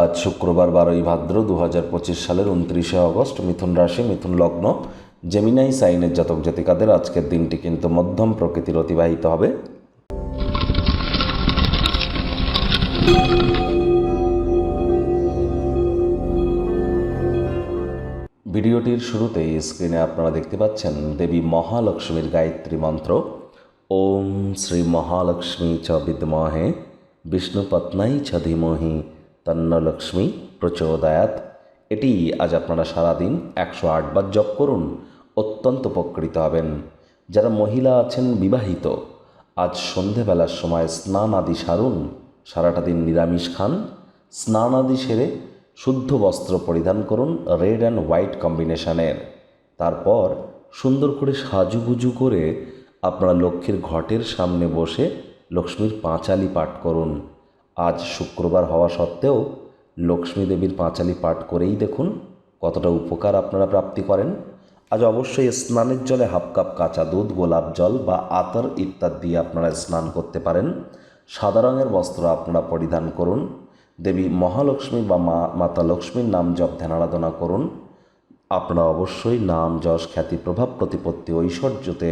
আজ শুক্রবার বারোই ভাদ্র দু পঁচিশ সালের উনত্রিশে অগস্ট মিথুন রাশি, মিথুন লগ্ন জেমিনাই সাইনের জাতক জাতিকাদের আজকের দিনটি কিন্তু মধ্যম প্রকৃতির অতিবাহিত হবে। ভিডিওটির শুরুতেই স্ক্রিনে আপনারা দেখতে পাচ্ছেন দেবী মহালক্ষ্মীর গায়ত্রী মন্ত্র। ওম শ্রী মহালক্ষ্মী চ বিদ্মহে বিষ্ণুপত্নাই চ ধীমহি তন্নলক্ষ্মী প্রচোদয়াত। এটি আজ আপনারা সারাদিন একশো আটবার জপ করুন, অত্যন্ত উপকৃত হবেন। যারা মহিলা আছেন বিবাহিত, আজ সন্ধেবেলার সময় স্নান আদি সারুন, সারাটা দিন নিরামিষ খান। স্নান আদি সেরে শুদ্ধ বস্ত্র পরিধান করুন রেড অ্যান্ড হোয়াইট কম্বিনেশনের। তারপর সুন্দর করে সাজুগুজু করে আপনারা লক্ষ্মীর ঘটের সামনে বসে লক্ষ্মীর পাঁচালি পাঠ করুন। আজ শুক্রবার হওয়া সত্ত্বেও লক্ষ্মী দেবীর পাঁচালি পাঠ করেই দেখুন কতটা উপকার আপনারা প্রাপ্তি করেন। আজ অবশ্যই স্নানের জলে হাফ কাপ কাঁচা দুধ, গোলাপ জল বা আতর ইত্যাদি দিয়ে আপনারা স্নান করতে পারেন। সাদা রঙের বস্ত্র আপনারা পরিধান করুন। দেবী মহালক্ষ্মী বা মা, মাতা লক্ষ্মীর নাম জপ ধ্যান আরাধনা করুন। আপনারা অবশ্যই নাম, যশ, খ্যাতি, প্রভাব, প্রতিপত্তি, ঐশ্বর্যতে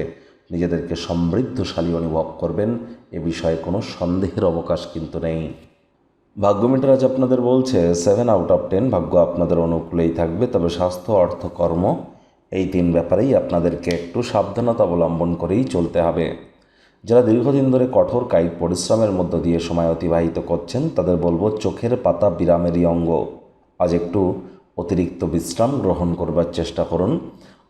নিজেদেরকে সমৃদ্ধশালী অনুভব করবেন, এ বিষয়ে কোনো সন্দেহের অবকাশ কিন্তু নেই। ভাগ্য মিটার আজ আপনাদের বলছে সেভেন আউট অফ টেন ভাগ্য আপনাদের অনুকূলেই থাকবে, তবে স্বাস্থ্য, অর্থ, কর্ম, এই তিন ব্যাপারেই আপনাদেরকে একটু সাবধানতা অবলম্বন করেই চলতে হবে। যারা দীর্ঘদিন ধরে কঠোর কায়িক পরিশ্রমের মধ্য দিয়ে সময় অতিবাহিত করছেন, তাদের বলব চোখের পাতা বিরামেরই অঙ্গ। আজ একটু অতিরিক্ত বিশ্রাম গ্রহণ করবার চেষ্টা করুন।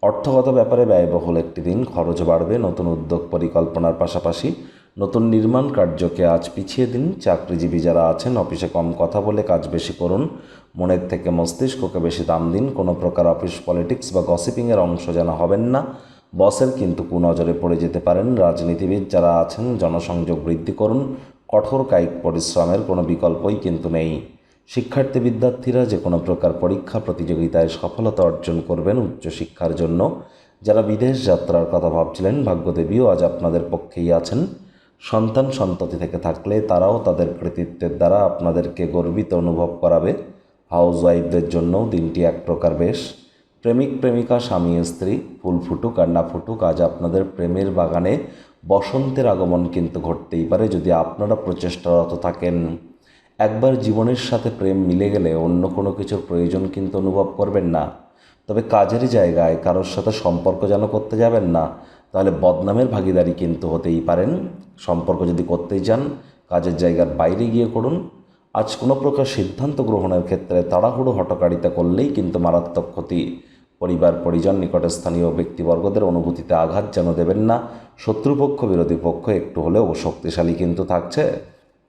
অর্থগত ব্যাপারে ব্যয়বহুল একটি দিন, খরচ বাড়বে, নতুন উদ্যোগ পরিকল্পনার পাশাপাশি নতুন নির্মাণ কার্যকে আজ পিছিয়ে দিন। চাকরিজীবী যারা আছেন, অফিসে কম কথা বলে কাজ বেশি করুন। মনের থেকে মস্তিষ্ককে বেশি দাম দিন। কোনো প্রকার অফিস পলিটিক্স বা গসিপিংয়ের অংশ যেন হবেন না। বসের কিন্তু কুনজরে পড়ে যেতে পারেন। রাজনীতিবিদ যারা আছেন, জনসংযোগ বৃদ্ধি করুন। কঠোর কায়িক পরিশ্রমের কোনো বিকল্পই কিন্তু নেই। শিক্ষার্থী বিদ্যার্থীরা যে কোনো প্রকার পরীক্ষা প্রতিযোগিতায় সফলতা অর্জন করবেন উচ্চশিক্ষার জন্য। যারা বিদেশ যাত্রার কথা ভাবছিলেন, ভাগ্যদেবীও আজ আপনাদের পক্ষেই আছেন। সন্তান সন্ততি থেকে থাকলে তারাও তাদের কৃতিত্বের দ্বারা আপনাদেরকে গর্বিত অনুভব করাবে। হাউস ওয়াইফদের জন্যও দিনটি এক প্রকার বেশ। প্রেমিক, প্রেমিকা, স্বামী, স্ত্রী, ফুল ফুটুক আর না ফুটুক, আজ আপনাদের প্রেমের বাগানে বসন্তের আগমন কিন্তু ঘটতেই পারে যদি আপনারা প্রচেষ্টারত থাকেন। একবার জীবনের সাথে প্রেম মিলে গেলে অন্য কোনো কিছুর প্রয়োজন কিন্তু অনুভব করবেন না। তবে কাজের জায়গায় কারোর সাথে সম্পর্ক যেন করতে যাবেন না, তাহলে বদনামের ভাগিদারি কিন্তু হতেই পারেন। সম্পর্ক যদি করতেই চান, কাজের জায়গার বাইরে গিয়ে করুন। আজ কোনো প্রকার সিদ্ধান্ত গ্রহণের ক্ষেত্রে তাড়াহুড়ো হটকারিতা করলেই কিন্তু মারাত্মক ক্ষতি। পরিবার, পরিজন, নিকটস্থানীয় ব্যক্তিবর্গদের অনুভূতিতে আঘাত যেন দেবেন না। শত্রুপক্ষ, বিরোধী পক্ষ একটু হলেও শক্তিশালী কিন্তু থাকছে।